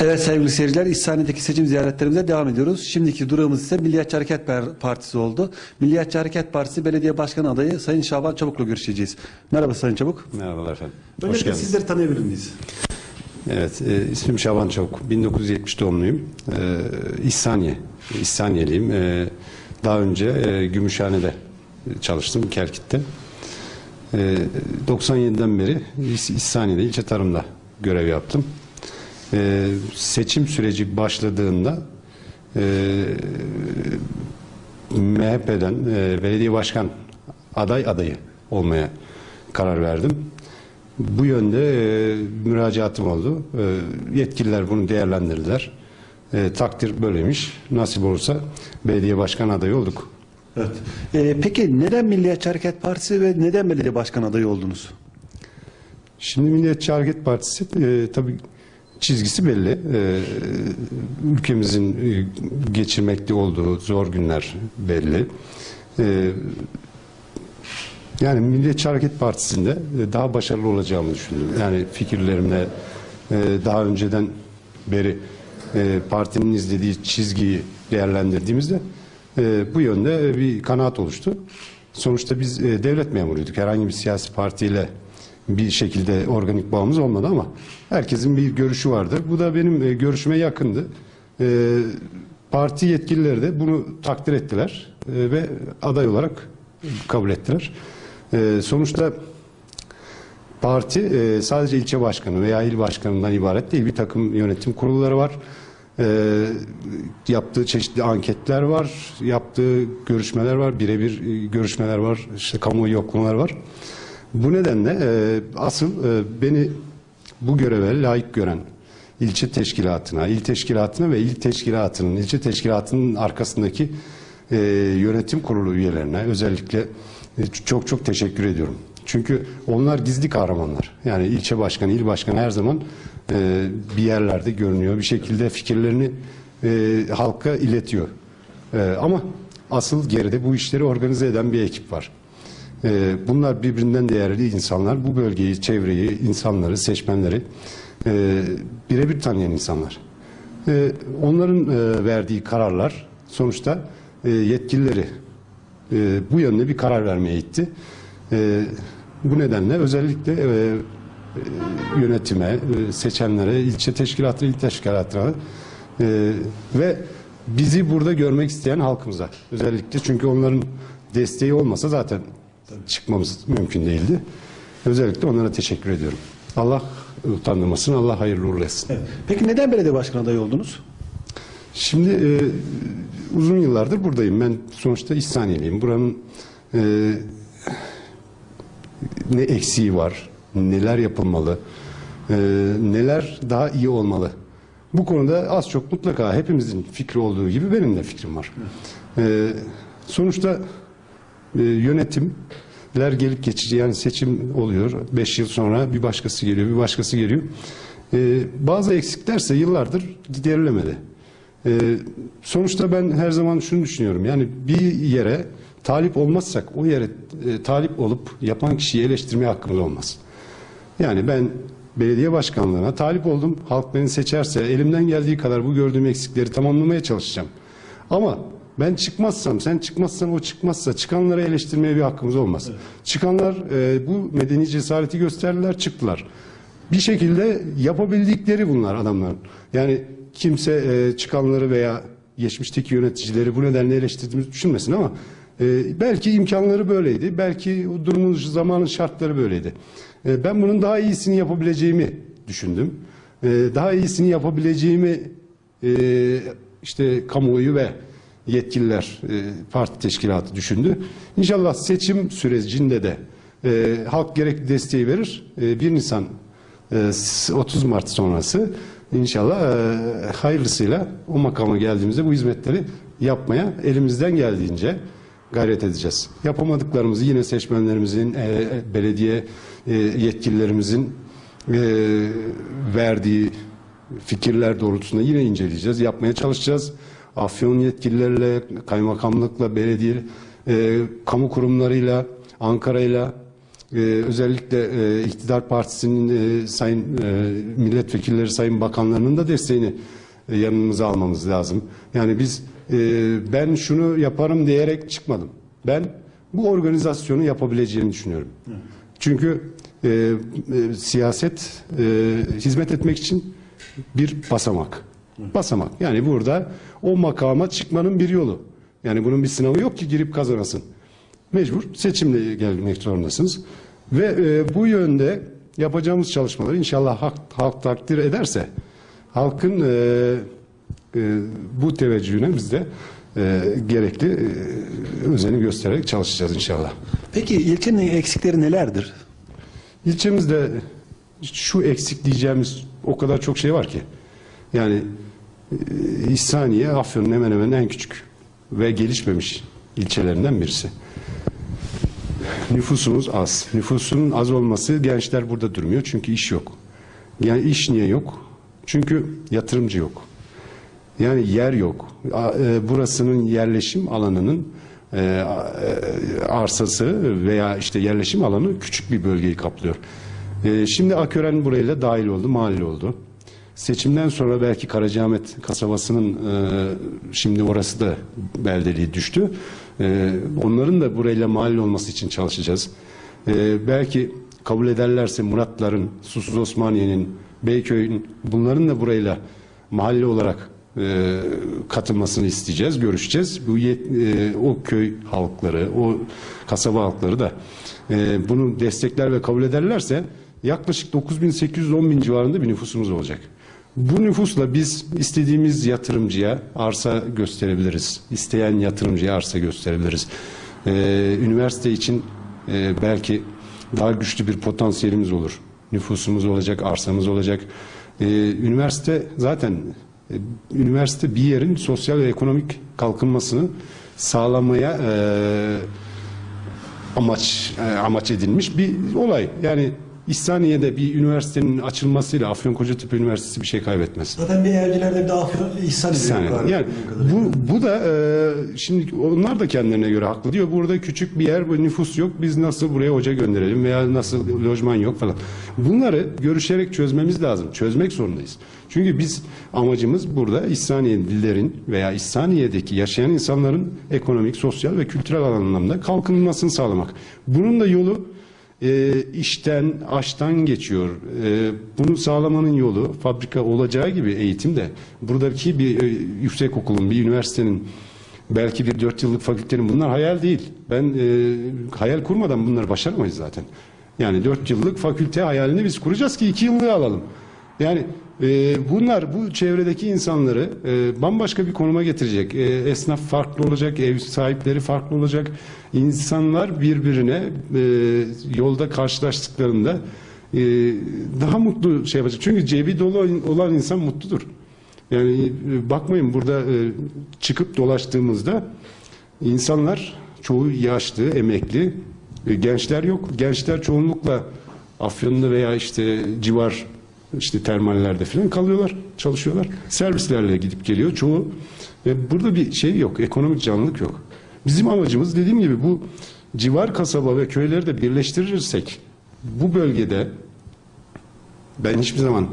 Evet sevgili seyirciler İhsaniye'deki seçim ziyaretlerimize devam ediyoruz. Şimdiki durağımız ise Milliyetçi Hareket Partisi oldu. Milliyetçi Hareket Partisi Belediye Başkanı adayı Sayın Şaban Çabuk'la görüşeceğiz. Merhaba Sayın Çabuk. Merhabalar efendim. Hoş Öncelikle geldiniz. sizleri tanıyabilir miyiz? Evet, e, ismim Şaban Çavuk. 1970 doğumluyum. E, İhsaniye, İhsaniyeliyim. E, daha önce e, Gümüşhane'de çalıştım, Kerkit'te. E, 97'den beri İs- İhsaniye'de, ilçe tarımda görev yaptım. E, seçim süreci başladığında e, MHP'den e, belediye başkan aday adayı olmaya karar verdim. Bu yönde e, müracaatım oldu. E, yetkililer bunu değerlendirdiler. E, takdir böyleymiş. Nasip olursa belediye başkan adayı olduk. Evet. Ee, peki neden Milliyetçi Hareket Partisi ve neden belediye başkanı adayı oldunuz? Şimdi Milliyetçi Hareket Partisi e, tabii çizgisi belli. E, ülkemizin e, geçirmekte olduğu zor günler belli. E, yani Milliyetçi Hareket Partisi'nde e, daha başarılı olacağımı düşündüm. Yani fikirlerimle e, daha önceden beri e, partinin izlediği çizgiyi değerlendirdiğimizde e, bu yönde bir kanaat oluştu. Sonuçta biz e, devlet memuruyduk. Herhangi bir siyasi partiyle bir şekilde organik bağımız olmadı ama herkesin bir görüşü vardı. Bu da benim e, görüşüme yakındı. E, parti yetkilileri de bunu takdir ettiler e, ve aday olarak kabul ettiler. Sonuçta parti sadece ilçe başkanı veya il başkanından ibaret değil. Bir takım yönetim kurulları var. E, yaptığı çeşitli anketler var. Yaptığı görüşmeler var. Birebir görüşmeler var. işte kamuoyu yoklamalar var. Bu nedenle e, asıl e, beni bu göreve layık gören ilçe teşkilatına, il teşkilatına ve il teşkilatının, ilçe teşkilatının arkasındaki e, yönetim kurulu üyelerine özellikle e, çok çok teşekkür ediyorum. Çünkü onlar gizli kahramanlar. Yani ilçe başkanı, il başkanı her zaman e, bir yerlerde görünüyor. Bir şekilde fikirlerini e, halka iletiyor. E, ama asıl geride bu işleri organize eden bir ekip var. Ee, Bunlar birbirinden değerli insanlar. Bu bölgeyi, çevreyi, insanları, seçmenleri e, birebir tanıyan insanlar. Ee, Onların e, verdiği kararlar sonuçta e, yetkilileri e, bu yönde bir karar vermeye itti. E, Bu nedenle özellikle e, e, yönetime, e, seçenlere, ilçe teşkilatına, il teşkilatına e, ve bizi burada görmek isteyen halkımıza özellikle çünkü onların desteği olmasa zaten çıkmamız mümkün değildi. Özellikle onlara teşekkür ediyorum. Allah utandırmasın, Allah hayırlı uğurlu etsin. Evet. Peki neden belediye başkanı adayı oldunuz? Şimdi e, uzun yıllardır buradayım. Ben sonuçta İhsaniyeliyim. Buranın e, ne eksiği var, neler yapılmalı, e, neler daha iyi olmalı. Bu konuda az çok mutlaka hepimizin fikri olduğu gibi benim de fikrim var. E, sonuçta e, yönetimler gelip geçici yani seçim oluyor. Beş yıl sonra bir başkası geliyor, bir başkası geliyor. E, bazı eksiklerse yıllardır giderilemedi. E, sonuçta ben her zaman şunu düşünüyorum. Yani bir yere talip olmazsak o yere e, talip olup yapan kişiyi eleştirmeye hakkımız olmaz. Yani ben belediye başkanlığına talip oldum. Halk beni seçerse elimden geldiği kadar bu gördüğüm eksikleri tamamlamaya çalışacağım. Ama ben çıkmazsam, sen çıkmazsan o çıkmazsa çıkanları eleştirmeye bir hakkımız olmaz. Çıkanlar e, bu medeni cesareti gösterdiler, çıktılar. Bir şekilde yapabildikleri bunlar adamların. Yani kimse e, çıkanları veya geçmişteki yöneticileri bu nedenle eleştirdiğimizi düşünmesin ama e, belki imkanları böyleydi. Belki o durumun zamanın şartları böyleydi. E, ben bunun daha iyisini yapabileceğimi düşündüm. E, daha iyisini yapabileceğimi e, işte kamuoyu ve yetkililer e, parti teşkilatı düşündü. İnşallah seçim sürecinde de e, halk gerekli desteği verir. E, 1 Nisan e, 30 Mart sonrası inşallah e, hayırlısıyla o makama geldiğimizde bu hizmetleri yapmaya elimizden geldiğince gayret edeceğiz. Yapamadıklarımızı yine seçmenlerimizin, e, belediye e, yetkililerimizin e, verdiği fikirler doğrultusunda yine inceleyeceğiz, yapmaya çalışacağız. Afyon yetkililerle, kaymakamlıkla, belediye, e, kamu kurumlarıyla, Ankara'yla e, özellikle e, iktidar partisinin e, sayın e, milletvekilleri, sayın bakanlarının da desteğini e, yanımıza almamız lazım. Yani biz e, ben şunu yaparım diyerek çıkmadım. Ben bu organizasyonu yapabileceğini düşünüyorum. Çünkü e, e, siyaset e, hizmet etmek için bir basamak. Basamak. Yani burada o makama çıkmanın bir yolu. Yani bunun bir sınavı yok ki girip kazanasın. Mecbur seçimle gelmek zorundasınız. Ve e, bu yönde yapacağımız çalışmaları inşallah halk, halk takdir ederse halkın e, e, bu teveccühüne biz de e, gerekli e, özeni göstererek çalışacağız inşallah. Peki ilçenin eksikleri nelerdir? İlçemizde şu eksik diyeceğimiz o kadar çok şey var ki. Yani İhsaniye Afyon'un hemen hemen en küçük ve gelişmemiş ilçelerinden birisi. Nüfusumuz az. Nüfusunun az olması gençler burada durmuyor çünkü iş yok. Yani iş niye yok? Çünkü yatırımcı yok. Yani yer yok. E, Burasının yerleşim alanının e, e, arsası veya işte yerleşim alanı küçük bir bölgeyi kaplıyor. Şimdi Akören burayla dahil oldu, mahalle oldu. Seçimden sonra belki Karacaahmet kasabasının e, şimdi orası da beldeliği düştü. E, Onların da burayla mahalle olması için çalışacağız. E, Belki kabul ederlerse Muratların, Susuz Osmaniye'nin, Beyköy'ün bunların da burayla mahalle olarak e, katılmasını isteyeceğiz, görüşeceğiz. Bu yet- e, o köy halkları, o kasaba halkları da e, bunu destekler ve kabul ederlerse yaklaşık 9800-10 bin civarında bir nüfusumuz olacak. Bu nüfusla biz istediğimiz yatırımcıya arsa gösterebiliriz. İsteyen yatırımcıya arsa gösterebiliriz. E, üniversite için e, belki daha güçlü bir potansiyelimiz olur. Nüfusumuz olacak, arsamız olacak. E, üniversite zaten e, üniversite bir yerin sosyal ve ekonomik kalkınmasını sağlamaya e, amaç e, amaç edilmiş bir olay. Yani İhsaniye'de bir üniversitenin açılmasıyla Afyonkarahisar Üniversitesi bir şey kaybetmez. Zaten bir evcilerde bir Afyon İhsan Yani, yani bu, bu da e, şimdi onlar da kendilerine göre haklı diyor. Burada küçük bir yer, bu nüfus yok. Biz nasıl buraya hoca gönderelim veya nasıl lojman yok falan. Bunları görüşerek çözmemiz lazım. Çözmek zorundayız. Çünkü biz amacımız burada İhsaniyelilerin veya İhsaniye'deki yaşayan insanların ekonomik, sosyal ve kültürel anlamda kalkınmasını sağlamak. Bunun da yolu e, işten, aştan geçiyor. E, bunu sağlamanın yolu fabrika olacağı gibi eğitimde buradaki bir e, yüksek okulun, bir üniversitenin belki bir dört yıllık fakültenin bunlar hayal değil. Ben e, hayal kurmadan bunları başaramayız zaten. Yani dört yıllık fakülte hayalini biz kuracağız ki iki yıllığı alalım. Yani e, bunlar bu çevredeki insanları e, bambaşka bir konuma getirecek. E, esnaf farklı olacak, ev sahipleri farklı olacak. İnsanlar birbirine e, yolda karşılaştıklarında e, daha mutlu şey yapacak. Çünkü cebi dolu olan insan mutludur. Yani e, bakmayın burada e, çıkıp dolaştığımızda insanlar çoğu yaşlı, emekli, e, gençler yok. Gençler çoğunlukla Afyon'da veya işte civar işte termallerde falan kalıyorlar, çalışıyorlar. Servislerle gidip geliyor çoğu. E, burada bir şey yok, ekonomik canlılık yok. Bizim amacımız dediğim gibi bu civar kasaba ve köyleri de birleştirirsek bu bölgede ben hiçbir zaman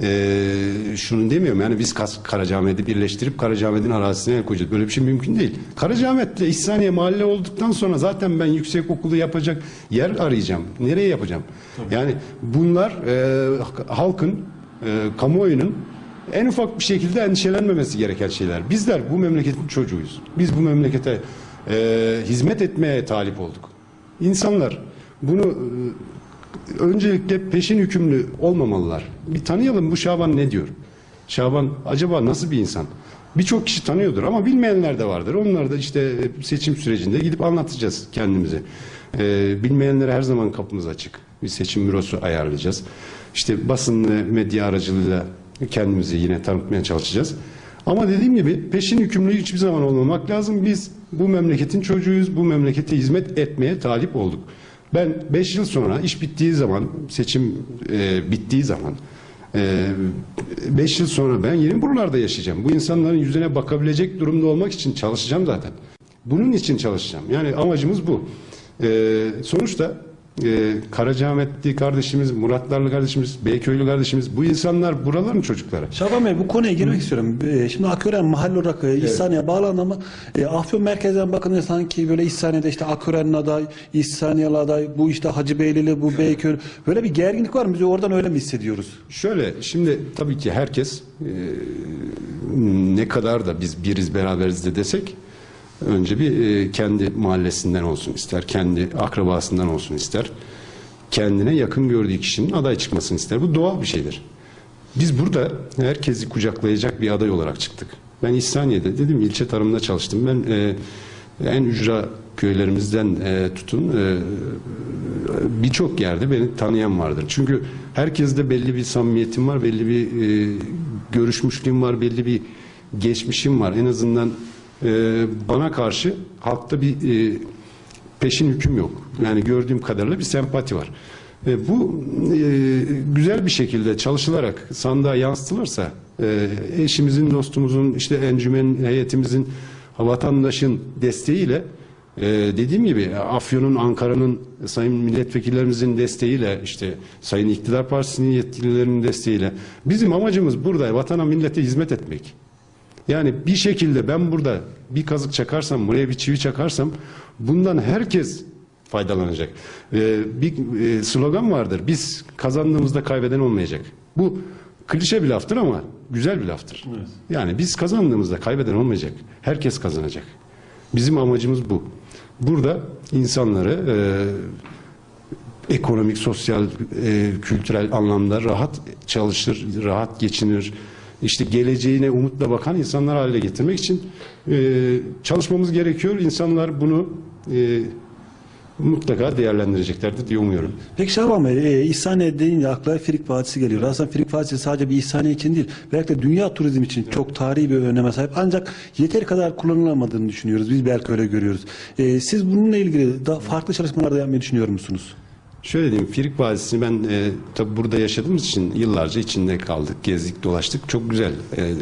eee şunu demiyorum yani biz Karacaahmet'i birleştirip Karacaahmet'in arazisine el koyacağız. Böyle bir şey mümkün değil. Karacaahmet'le İhsaniye mahalle olduktan sonra zaten ben yüksek okulu yapacak yer arayacağım. Nereye yapacağım? Yani bunlar eee, halkın, eee, kamuoyunun en ufak bir şekilde endişelenmemesi gereken şeyler. Bizler bu memleketin çocuğuyuz. Biz bu memlekete eee, hizmet etmeye talip olduk. İnsanlar bunu e, öncelikle peşin hükümlü olmamalılar. Bir tanıyalım bu Şaban ne diyor? Şaban acaba nasıl bir insan? Birçok kişi tanıyordur ama bilmeyenler de vardır. Onları da işte seçim sürecinde gidip anlatacağız kendimizi. Ee, bilmeyenlere her zaman kapımız açık. Bir seçim bürosu ayarlayacağız. İşte basın ve medya aracılığıyla kendimizi yine tanıtmaya çalışacağız. Ama dediğim gibi peşin hükümlü hiçbir zaman olmamak lazım. Biz bu memleketin çocuğuyuz. Bu memlekete hizmet etmeye talip olduk. Ben 5 yıl sonra iş bittiği zaman, seçim e, bittiği zaman 5 yıl sonra ben yine buralarda yaşayacağım. Bu insanların yüzüne bakabilecek durumda olmak için çalışacağım zaten. Bunun için çalışacağım. Yani amacımız bu. E, sonuçta e, Karacaahmetli kardeşimiz, Muratlarlı kardeşimiz, Beyköylü kardeşimiz bu insanlar buraların çocukları. Şaban Bey bu konuya girmek istiyorum. Ee, Şimdi Akören mahalle olarak e, İhsaniye bağlandı ama e, Afyon merkezden bakınca sanki böyle İhsaniye'de işte Akören'in aday, İhsaniye'li aday, bu işte Hacı Beylili, bu Beyköy. Böyle bir gerginlik var mı? Biz oradan öyle mi hissediyoruz? Şöyle şimdi tabii ki herkes e, ne kadar da biz biriz beraberiz de desek önce bir e, kendi mahallesinden olsun ister, kendi akrabasından olsun ister. Kendine yakın gördüğü kişinin aday çıkmasını ister. Bu doğal bir şeydir. Biz burada herkesi kucaklayacak bir aday olarak çıktık. Ben İhsaniye'de dedim ilçe tarımında çalıştım. Ben e, en ücra köylerimizden e, tutun e, birçok yerde beni tanıyan vardır. Çünkü herkeste belli bir samimiyetim var, belli bir e, görüşmüşlüğüm var, belli bir geçmişim var. En azından e, bana karşı halkta bir e, peşin hüküm yok. Yani gördüğüm kadarıyla bir sempati var. E, bu e, güzel bir şekilde çalışılarak sandığa yansıtılırsa e, eşimizin, dostumuzun, işte encümen heyetimizin, vatandaşın desteğiyle e, dediğim gibi Afyon'un, Ankara'nın sayın milletvekillerimizin desteğiyle işte sayın iktidar partisinin yetkililerinin desteğiyle bizim amacımız burada vatana millete hizmet etmek. Yani bir şekilde ben burada bir kazık çakarsam, buraya bir çivi çakarsam bundan herkes faydalanacak. Ee, bir e, slogan vardır. Biz kazandığımızda kaybeden olmayacak. Bu klişe bir laftır ama güzel bir laftır. Yani biz kazandığımızda kaybeden olmayacak. Herkes kazanacak. Bizim amacımız bu. Burada insanları e, ekonomik, sosyal, e, kültürel anlamda rahat çalışır, rahat geçinir. İşte geleceğine umutla bakan insanlar haline getirmek için e, çalışmamız gerekiyor. İnsanlar bunu e, mutlaka değerlendireceklerdir diye umuyorum. Peki Şaban Bey, e, İhsaniye deyince akla Frig Vadisi geliyor. Aslında Frig Vadisi sadece bir İhsaniye için değil, belki de dünya turizm için çok tarihi bir öneme sahip. Ancak yeteri kadar kullanılamadığını düşünüyoruz. Biz belki öyle görüyoruz. E, siz bununla ilgili daha farklı çalışmalar da yapmayı düşünüyor musunuz? Şöyle diyeyim, Firik Vadisi'ni ben e, tabi burada yaşadığımız için yıllarca içinde kaldık, gezdik, dolaştık. Çok güzel e,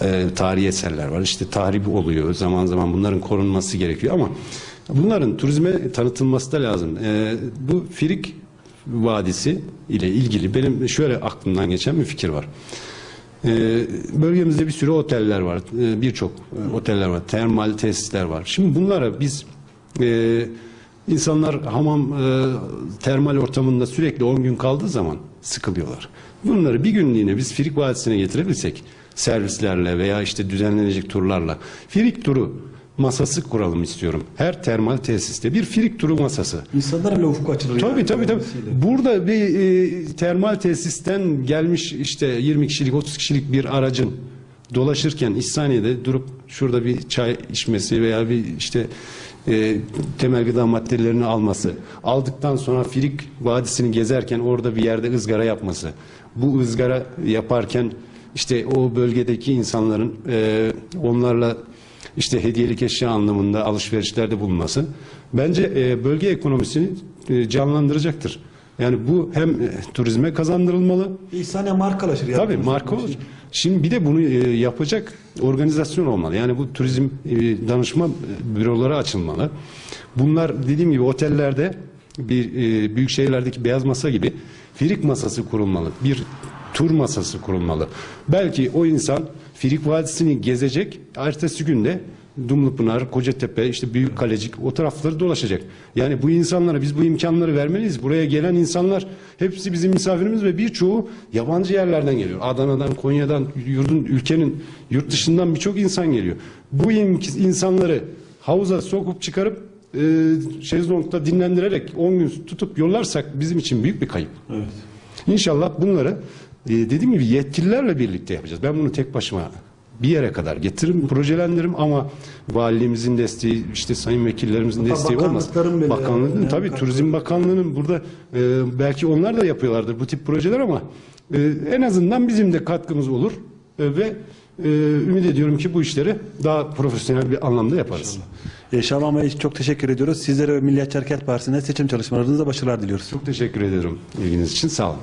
e, tarihi eserler var. İşte tahrip oluyor. Zaman zaman bunların korunması gerekiyor ama bunların turizme tanıtılması da lazım. E, bu Firik Vadisi ile ilgili benim şöyle aklımdan geçen bir fikir var. Ee, bölgemizde bir sürü oteller var. Ee, Birçok e, oteller var. Termal tesisler var. Şimdi bunlara biz e, insanlar hamam e, termal ortamında sürekli 10 gün kaldığı zaman sıkılıyorlar. Bunları bir günlüğüne biz Firik Vadisi'ne getirebilsek servislerle veya işte düzenlenecek turlarla Firik turu masası kuralım istiyorum. Her termal tesiste bir Firik turu masası. İnsanlara bile ufku açılır. Tabii tabii tabii. Burada bir e, termal tesisten gelmiş işte 20 kişilik 30 kişilik bir aracın dolaşırken İhsaniye'de durup şurada bir çay içmesi veya bir işte e, temel gıda maddelerini alması, aldıktan sonra Firik Vadisi'ni gezerken orada bir yerde ızgara yapması, bu ızgara yaparken işte o bölgedeki insanların e, onlarla işte hediyelik eşya anlamında alışverişlerde bulunması bence e, bölge ekonomisini e, canlandıracaktır. Yani bu hem e, turizme kazandırılmalı. İhsaniye markalaşır. yani. Tabii marka olur. Şimdi bir de bunu e, yapacak organizasyon olmalı. Yani bu turizm e, danışma büroları açılmalı. Bunlar dediğim gibi otellerde bir büyük şehirlerdeki beyaz masa gibi firik masası kurulmalı. Bir tur masası kurulmalı. Belki o insan Firik Vadisi'ni gezecek. Ertesi günde Dumlupınar, Kocatepe, işte Büyük Kalecik o tarafları dolaşacak. Yani bu insanlara biz bu imkanları vermeliyiz. Buraya gelen insanlar hepsi bizim misafirimiz ve birçoğu yabancı yerlerden geliyor. Adana'dan, Konya'dan, yurdun, ülkenin yurt dışından birçok insan geliyor. Bu insanları havuza sokup çıkarıp e, şezlongda dinlendirerek 10 gün tutup yollarsak bizim için büyük bir kayıp. Evet. İnşallah bunları e, dediğim gibi yetkililerle birlikte yapacağız. Ben bunu tek başıma bir yere kadar getiririm, projelendiririm ama valiliğimizin desteği, işte sayın vekillerimizin Hatta desteği olmaz. Bakanlığın yani tabii katkı- Turizm Bakanlığı'nın burada e, belki onlar da yapıyorlardır bu tip projeler ama e, en azından bizim de katkımız olur E, ve e, ümit ediyorum ki bu işleri daha profesyonel bir anlamda yaparız. E, Şaban Bey çok teşekkür ediyoruz. Sizlere ve Milliyetçi Hareket Partisi'ne seçim çalışmalarınızda başarılar diliyoruz. Çok teşekkür ederim ilginiz için. Sağ olun.